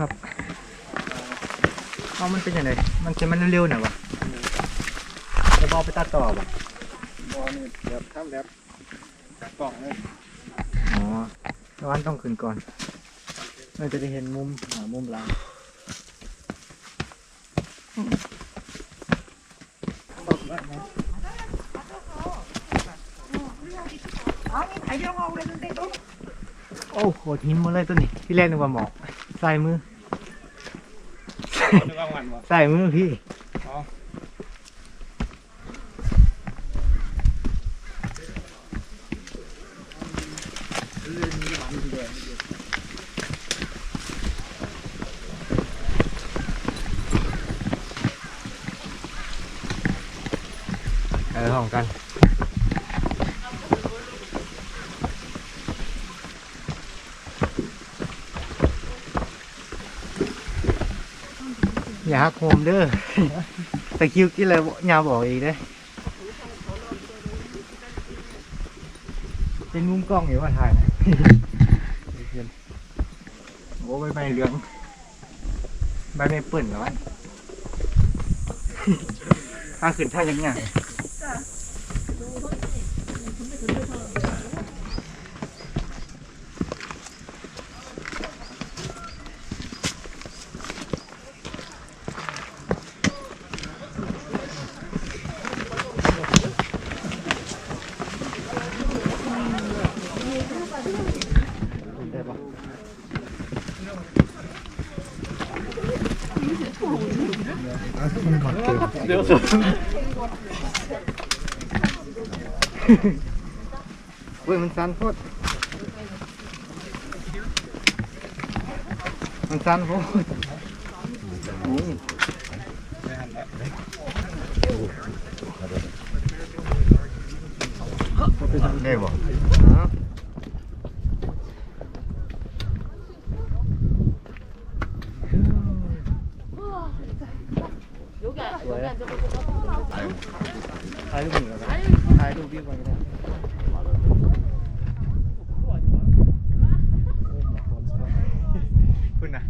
รื้อครับ เอามันเป็นยังไงมันจะมันเร็วๆหน่อยวะจะบอไปตัดต่อป่ะบอนี่แบบทำแบบจากกล่องเลยอ๋อแล้วอันต้องขึ้นก่อนเราจะได้เห็นมุมหามุมหลังโอ้โหหินหมดเลยตัวนี้พี่แรกนึกว่าหมอกใส่มือ นึกว่าวันวะใส่มือพี่อ๋อออของกัน อย่าหักโฮมเด้อตะคิวกินอะไรยาบอกอีกเด้อเป็นมุมกล้องอยู่ว่าถ่ายนะโอ้ใบใบเหลืองใบไม่เปิ่นแล้วถ้าขึ้นท่ายังไง มันหอดเกินเดี๋ยวเว้ยมันสั้นโพดมันสั้นโพดนี่ได้บ่ฮะสวยอะถ่ายรูปหนึ่งก่อนนะถ่ายรูปวิ่งก่อนก็ได้ คุณนะ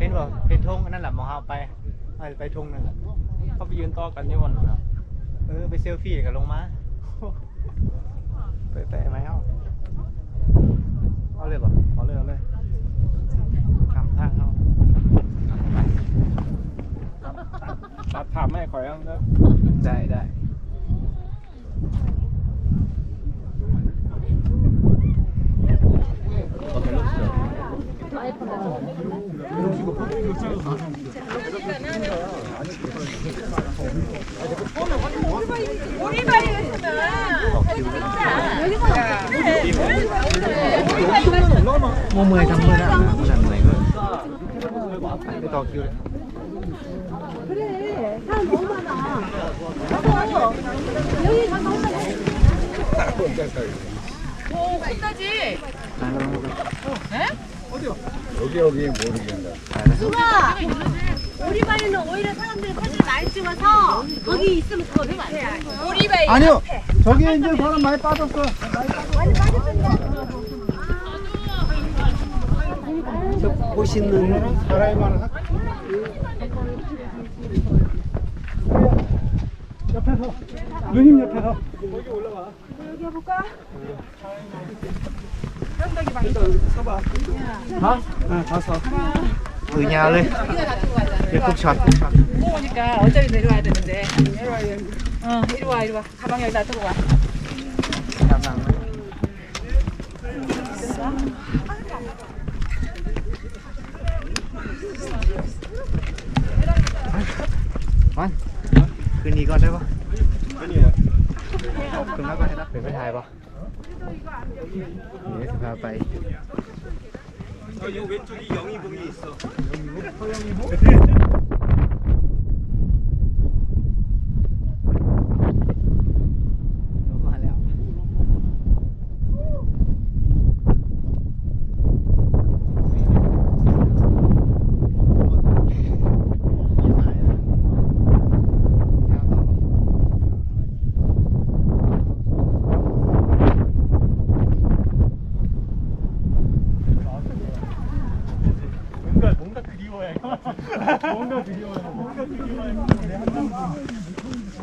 เห็นบ่เห็นธงอันนั้นแหละมองเฮาไปไปไปธงนั่นแหละเขาไปยืนต่อกันอยู่วันนะเออไปเซลฟี่กับลงมาไปไปไหมเอ้าเอาเลยบ่เอาเลยเอาเลยข้ามทางเอาตัดภาพไม่ข่อยเอาเด้อได้ได้มัวเมื่อยทำเมื่อ 몸에 담그라 담그라 이거 더 기울여 그래 사람 너무 많아 가서 여기 가서 혼자 오 혼자지 네? 어, 어디요? 여기 여기 모르겠다 수가 오리발에는 오히려 사람들이 사진 많이 찍어서 거기 있으면 더 좋대요. 오리발 아니요. 저기 이제 사람 많이 빠졌어. 많이 빠졌어. 저 보시는 사람만 옆에서 누님 옆에서 여기 올라와 여기 해볼까? 현덕이 많이 서봐 다? 네다 서. 아. 의냐를 예쁘샷 뭐 오니까 어차피 내려와야 되는데. 어, 이리 와 이리 와. 가방 여기다 들고 와. Foi ali,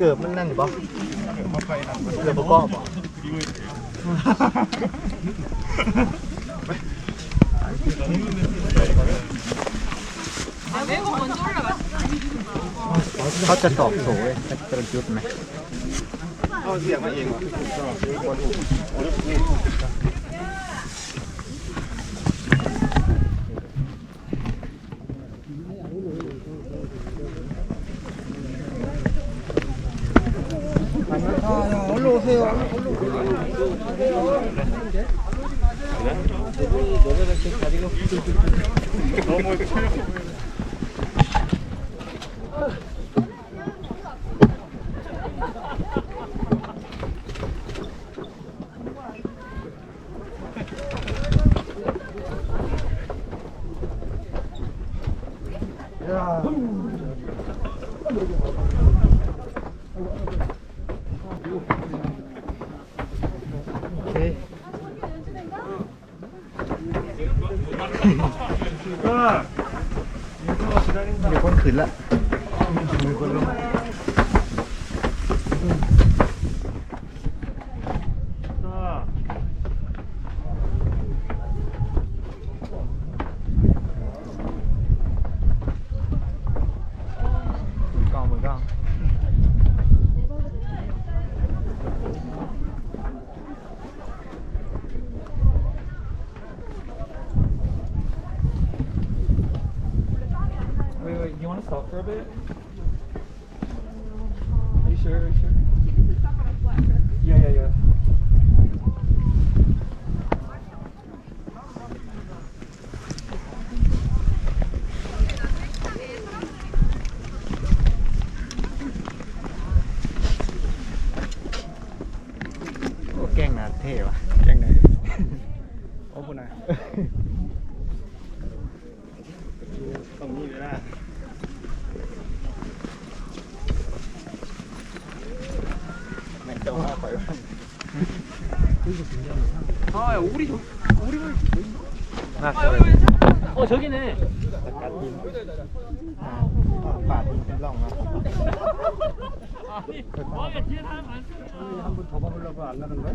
เกิดมันนั่นหรือเปล่าเกิดประกอบบ่เขาจะตอบโถเลยจะจุดไหมเขาเสียงมาเองเหรอ 올라 오세요. 올라 오세요. 너무 ก็มีคนขืนละมีคนลง 아, 야, 오리 저 우리 어 저기네 아니, 뒤에 사람 많습니다. 한번 더 봐보려고 안 나는 거야?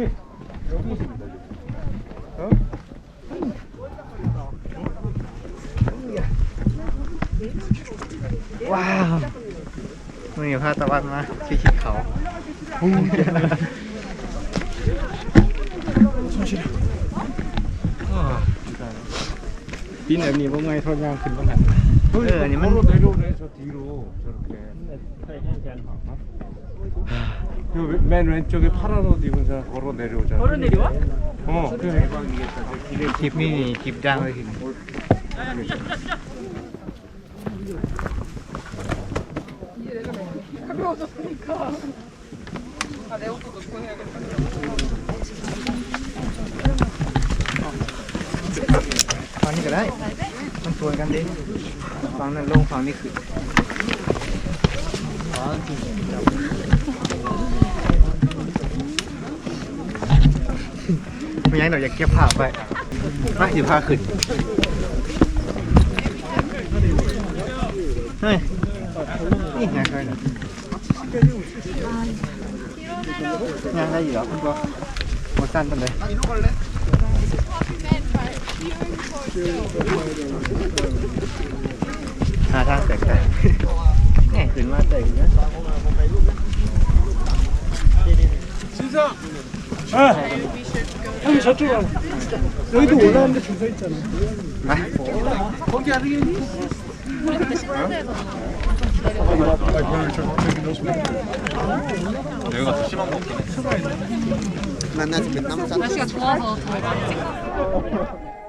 วไม่ได้ยิงเขาเออน้องของเขาของเพื่อนนะ โอ้เดี๋ยวภาพอย่างนี้เนี่ย สุดยอดเลย 사람 사람 매달려 있어. เออ 네. 여기 여기 어? ว้าวมึงอย่าพาตะวันมาชี้ชิดเขา 빈 애미 뭔가 소냥 금방 간. เอออันนี้มัน 걸어 내려오네 저 뒤로 그 맨 왼쪽에 파란 옷 입은 사람 걸어 내려오잖아. 걸어 내려와? 어. 어. 그래. 김민이 김장을 힘. 어, 가벼워졌으니까. 아내 옷도 넣고 해야겠다. 파니 그래? 좀 좋아간데. 방는 롱 방이 그. ไม่งั้นเราอยากเก็บภาพไปไปอยู่พาขึ้นเฮ้ยนี่ไงเคยหน่ยยังได้อยู่เหรอคุณก็โมสั้นตันเลยหาทางแตกแ 네. 아! 형 저쪽으로 여기도 올라왔는데 줄서 있잖아 아? 거기 안 되겠니? 내가 가서 심한 거 없긴 해. 날씨가 좋아서 더